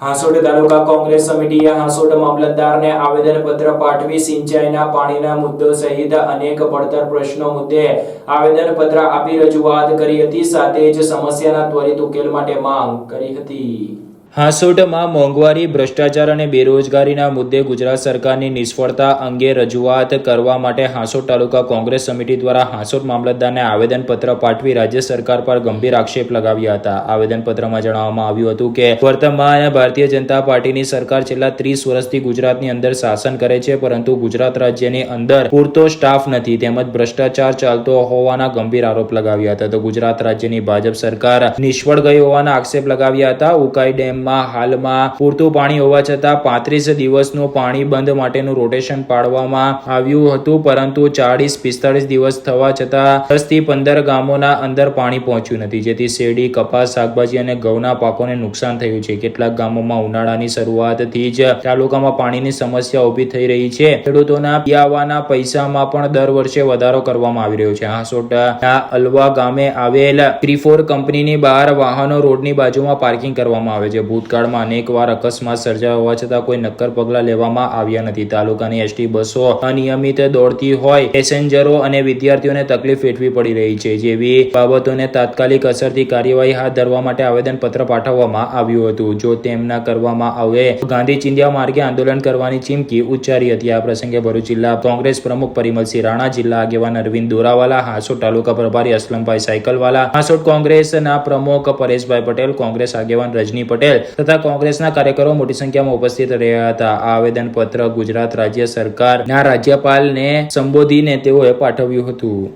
હાંસોડ તાલુકા કોંગ્રેસ સમિતિએ હાંસોડ મામલતદારને આવેદનપત્ર પાઠવી સિંચાઈના પાણીના મુદ્દો સહિત અનેક પડતર પ્રશ્નો મુદ્દે આવેદનપત્ર આપી રજૂઆત કરી હતી, સાથે જ સમસ્યાના ત્વરિત ઉકેલ માટે માંગ કરી હતી. હાંસોટમાં મોંઘવારી, ભ્રષ્ટાચાર અને બેરોજગારીના મુદ્દે ગુજરાત સરકારની નિષ્ફળતા અંગે રજૂઆત કરવા માટે હાંસોટ તાલુકા કોંગ્રેસ સમિતિ દ્વારા હાંસોટ મામલતદારને આવેદનપત્ર પાઠવી રાજ્ય સરકાર પર ગંભીર આક્ષેપ લગાવ્યા હતા. આવેદનપત્રમાં જણાવવામાં આવ્યું હતું કે, વર્તમાન ભારતીય જનતા પાર્ટીની સરકાર છેલ્લા ત્રીસ વર્ષથી ગુજરાતની અંદર શાસન કરે છે, પરંતુ ગુજરાત રાજ્યની અંદર પૂરતો સ્ટાફ નથી, તેમજ ભ્રષ્ટાચાર ચાલતો હોવાના ગંભીર આરોપ લગાવ્યા હતા. તો ગુજરાત રાજ્યની ભાજપ સરકાર નિષ્ફળ ગઈ હોવાના આક્ષેપ લગાવ્યા હતા. ઉકાઈ ડેમમાં હાલમાં પૂરતું પાણી હોવા છતાં પાંત્રીસ દિવસનું પાણી બંધ માટેનું રોટેશન પાડવામાં આવ્યું હતું, પરંતુ ચાળીસ પિસ્તાળીસ દિવસ થવા છતાં દસથી પંદર ગામોના અંદર પાણી પહોંચ્યું નથી. જેથી શેરડી, કપાસ, શાકભાજી અને ઘઉંના પાકોને નુકસાન થયું છે. કેટલાક ગામોમાં ઉનાળાની શરૂઆતથી જ તાલુકામાં પાણીની સમસ્યા ઊભી થઈ રહી છે. ખેડૂતોના પીવાના પૈસામાં પણ દર વર્ષે વધારો કરવામાં આવી રહ્યો છે. હાંસોટના અલવા ગામે આવેલ ત્રિફોર કંપનીની બહાર વાહનો રોડની બાજુમાં પાર્કિંગ કરવામાં આવે છે. ભૂતકાળમાં અનેકવાર અકસ્માત સર્જાયા હોવા છતાં કોઈ નક્કર પગલાં લેવામાં આવ્યા નથી. તાલુકાની એસટી બસો અનિયમિત દોડતી હોય, પેસેન્જરો અને વિદ્યાર્થીઓને તકલીફ વેઠવી પડી રહી છે, જેવી બાબતોને તાત્કાલિક અસરથી કાર્યવાહી હાથ ધરવા માટે આવેદનપત્ર પાઠવવામાં આવ્યું હતું. જો તેમ ન કરવામાં આવે ગાંધી ચિંધ્યા માર્ગે આંદોલન કરવાની ચીમકી ઉચ્ચારી હતી. આ પ્રસંગે ભરૂચ જિલ્લા કોંગ્રેસ પ્રમુખ પરિમલસિંહ રાણા, જિલ્લા આગેવાન અરવિંદ દોરાવાલા, હાંસોટ તાલુકા પ્રભારી અસલમભાઈ સાયકલવાલા, હાંસોટ કોંગ્રેસના પ્રમુખ પરેશભાઈ પટેલ, કોંગ્રેસ આગેવાન રજની પટેલ તથા કોંગ્રેસના કાર્યકરો મોટી સંખ્યામાં ઉપસ્થિત રહ્યા હતા. આ આવેદનપત્ર ગુજરાત રાજ્ય સરકારના રાજ્યપાલને સંબોધીને તેઓએ પાઠવ્યું હતું.